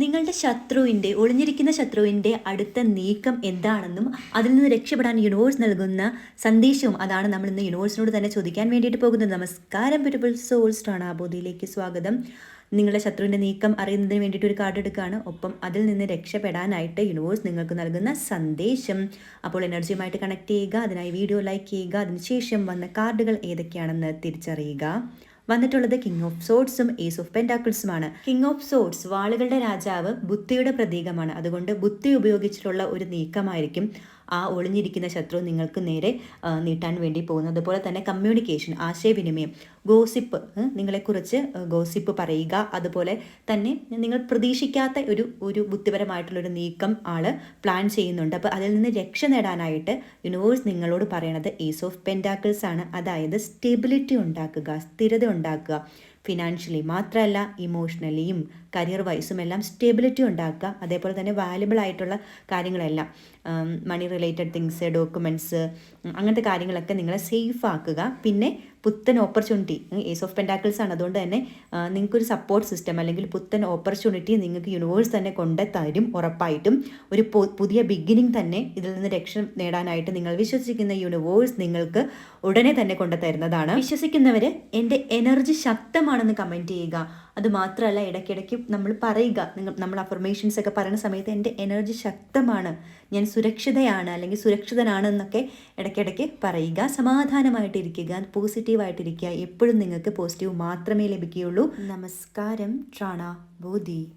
നിങ്ങളുടെ ശത്രുവിന്റെ ഒളിഞ്ഞിരിക്കുന്ന ശത്രുവിന്റെ അടുത്ത നീക്കം എന്താണെന്നും അതിൽ നിന്ന് രക്ഷപ്പെടാൻ യൂണിവേഴ്സ് നൽകുന്ന സന്ദേശവും അതാണ് നമ്മൾ ഇന്ന് യൂണിവേഴ്സിനോട് തന്നെ ചോദിക്കാൻ വേണ്ടിയിട്ട് പോകുന്നത്. നമസ്കാരം ബ്യൂട്ടിഫുൾ സോൾസ് ടാണാബോധിയിലേക്ക് സ്വാഗതം. നിങ്ങളുടെ ശത്രുവിന്റെ നീക്കം അറിയുന്നതിന് വേണ്ടിയിട്ട് ഒരു കാർഡ് എടുക്കുകയാണ്. ഒപ്പം അതിൽ നിന്ന് രക്ഷപ്പെടാനായിട്ട് യൂണിവേഴ്സ് നിങ്ങൾക്ക് നൽകുന്ന സന്ദേശം. അപ്പോൾ എനർജിയുമായിട്ട് കണക്ട് ചെയ്യുക അതിനായി വീഡിയോ ലൈക്ക് ചെയ്യുക അതിനുശേഷം വന്ന കാർഡുകൾ ഏതൊക്കെയാണെന്ന് തിരിച്ചറിയുക. വന്നിട്ടുള്ളത് കിങ് ഓഫ് സോഡ്സും ഏസ് ഓഫ് പെൻഡാക്കിൾസുമാണ് കിങ് ഓഫ് സോഡ്സ് വാളുകളുടെ രാജാവ് ബുദ്ധിയുടെ പ്രതീകമാണ്. അതുകൊണ്ട് ബുദ്ധി ഉപയോഗിച്ചിട്ടുള്ള ഒരു നീക്കമായിരിക്കും ആ ഒളിഞ്ഞിരിക്കുന്ന ശത്രു നിങ്ങൾക്ക് നേരെ നീട്ടാൻ വേണ്ടി പോകുന്നത്. അതുപോലെ തന്നെ കമ്മ്യൂണിക്കേഷൻ ആശയവിനിമയം. ഗോസിപ്പ് നിങ്ങളെക്കുറിച്ച് ഗോസിപ്പ് പറയുക. അതുപോലെ തന്നെ നിങ്ങൾ പ്രതീക്ഷിക്കാത്ത ഒരു ഒരു ബുദ്ധിപരമായിട്ടുള്ളൊരു നീക്കം ആൾ പ്ലാൻ ചെയ്യുന്നുണ്ട്. അപ്പോൾ അതിൽ നിന്ന് രക്ഷ നേടാനായിട്ട് യൂണിവേഴ്സ് നിങ്ങളോട് പറയണത് ഏസ് ഓഫ് പെൻഡാക്കിൾസ് ആണ്. അതായത് സ്റ്റെബിലിറ്റി ഉണ്ടാക്കുക സ്ഥിരത ഉണ്ടാക്കുക. ഫിനാൻഷ്യലി മാത്രമല്ല ഇമോഷണലിയും കരിയർ വൈസും എല്ലാം സ്റ്റെബിലിറ്റി ഉണ്ടാക്കുക. അതേപോലെ തന്നെ വാല്യബിൾ ആയിട്ടുള്ള കാര്യങ്ങളെല്ലാം മണി റിലേറ്റഡ് തിങ്സ് ഡോക്യുമെന്റ്സ് അങ്ങനത്തെ കാര്യങ്ങളൊക്കെ നിങ്ങളെ സേഫ് ആക്കുക. പിന്നെ പുത്തൻ ഓപ്പർച്യൂണിറ്റി ഏസ് ഓഫ് പെൻഡാക്കിൾസ് ആണ്. അതുകൊണ്ട് തന്നെ നിങ്ങൾക്കൊരു സപ്പോർട്ട് സിസ്റ്റം അല്ലെങ്കിൽ പുത്തൻ ഓപ്പർച്യൂണിറ്റി നിങ്ങൾക്ക് യൂണിവേഴ്സ് തന്നെ കൊണ്ട് തരും ഉറപ്പായിട്ടും. ഒരു പുതിയ ബിഗിനിങ് തന്നെ ഇതിൽ നിന്ന് രക്ഷ നേടാനായിട്ട് നിങ്ങൾ വിശ്വസിക്കുന്ന യൂണിവേഴ്സ് നിങ്ങൾക്ക് ഉടനെ തന്നെ കൊണ്ടുത്തരുന്നതാണ് വിശ്വസിക്കുന്നവർ എന്റെ എനർജി ശക്തമാണെന്ന് കമന്റ് ചെയ്യുക. അത് മാത്രമല്ല ഇടയ്ക്കിടയ്ക്ക് നമ്മൾ പറയുക. നിങ്ങൾ നമ്മൾ അഫർമേഷൻസ് ഒക്കെ പറയുന്ന സമയത്ത് എന്റെ എനർജി ശക്തമാണ്. ഞാൻ സുരക്ഷിതയാണ് അല്ലെങ്കിൽ സുരക്ഷിതനാണ് എന്നൊക്കെ ഇടയ്ക്കിടയ്ക്ക് പറയുക. സമാധാനമായിട്ടിരിക്കുക പോസിറ്റീവായിട്ടിരിക്കുക എപ്പോഴും നിങ്ങൾക്ക് പോസിറ്റീവ് മാത്രമേ ലഭിക്കുകയുള്ളൂ. നമസ്കാരം ട്രാണ ബോധി.